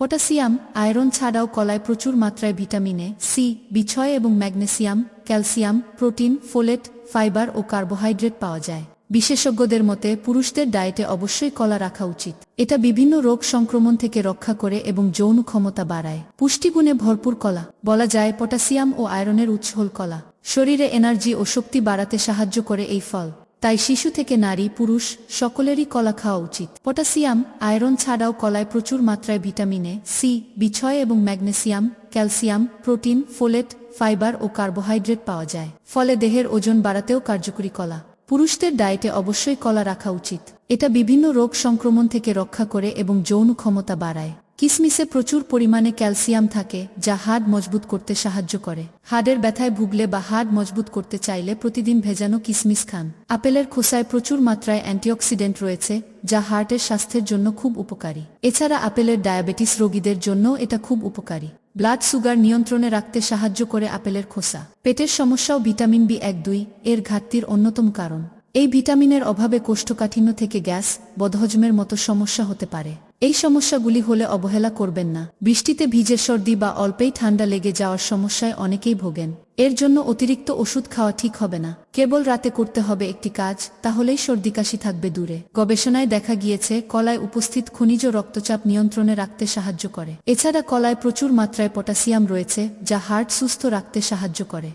Potassium iron ছাড়াও কলায় প্রচুর মাত্রায় ভিটামিনে সি, বিছয় এবং magnesium, calcium, protein, folate, fibre ও কার্বোহাইড্রেট পাওয়া যায়। বিশেষজ্ঞদের মতে পুরুষদের ডায়েটে অবশ্যই কলা রাখা উচিত। এটা বিভিন্ন রোগ সংক্রমণ থেকে রক্ষা করে এবং যৌন ক্ষমতা বাড়ায়। পুষ্টিগুণে ভরপুর কলা, বলা যায় পটাশিয়াম ও আয়রনের হল কলা। শরীরে এনার্জি ও শক্তি বাড়াতে সাহায্য করে এই ফল। তাই শিশু থেকে নারী, পুরুষ সকলেরই কলা খাওয়া উচিত। পটাশিয়াম, আয়রন ছাড়াও কলায় প্রচুর মাত্রায় ভিটামিনে সি, বিছয় এবং magnesium, calcium, protein, folate, fibre ও কার্বোহাইড্রেট পাওয়া যায়। ফলে দেহের ওজন বাড়াতেও কার্যকরী কলা। পুরুষদের ডায়েটে অবশ্যই কলা রাখা উচিত। এটা বিভিন্ন রোগ সংক্রমণ থেকে রক্ষা করে এবং যৌন ক্ষমতা বাড়ায়। কিসমিসে প্রচুর পরিমাণে ক্যালসিয়াম থাকে, যা হাড় মজবুত করতে সাহায্য করে। হাড়ের ব্যথায় ভুগলে বা হাড় মজবুত করতে চাইলে প্রতিদিন ভেজানো কিসমিস খান। আপেলের খোসায় প্রচুর মাত্রায় অ্যান্টিঅক্সিডেন্ট রয়েছে, যা হার্টের স্বাস্থ্যের জন্য খুব উপকারী। এছাড়া আপেলের ডায়াবেটিস রোগীদের জন্য এটা খুব উপকারী। ব্লাড সুগার নিয়ন্ত্রণে রাখতে সাহায্য করে আপেলের খোসা। পেটের সমস্যাও ভিটামিন বি এক দুই এর ঘাটতির অন্যতম কারণ। এই ভিটামিনের অভাবে কোষ্ঠকাঠিন্য থেকে গ্যাস, বদহজমের মতো সমস্যা হতে পারে। এই সমস্যাগুলি হলে অবহেলা করবেন না। বৃষ্টিতে ভিজে সর্দি বা অল্পেই ঠান্ডা লেগে যাওয়ার সমস্যায় অনেকেই ভোগেন। এর জন্য অতিরিক্ত ওষুধ খাওয়া ঠিক হবে না। কেবল রাতে করতে হবে একটি কাজ, তাহলেই সর্দি কাশি থাকবে দূরে। গবেষণায় দেখা গিয়েছে, কলায় উপস্থিত খনিজ রক্তচাপ নিয়ন্ত্রণে রাখতে সাহায্য করে। এছাড়া কলায় প্রচুর মাত্রায় পটাশিয়াম রয়েছে, যা হার্ট সুস্থ রাখতে সাহায্য করে।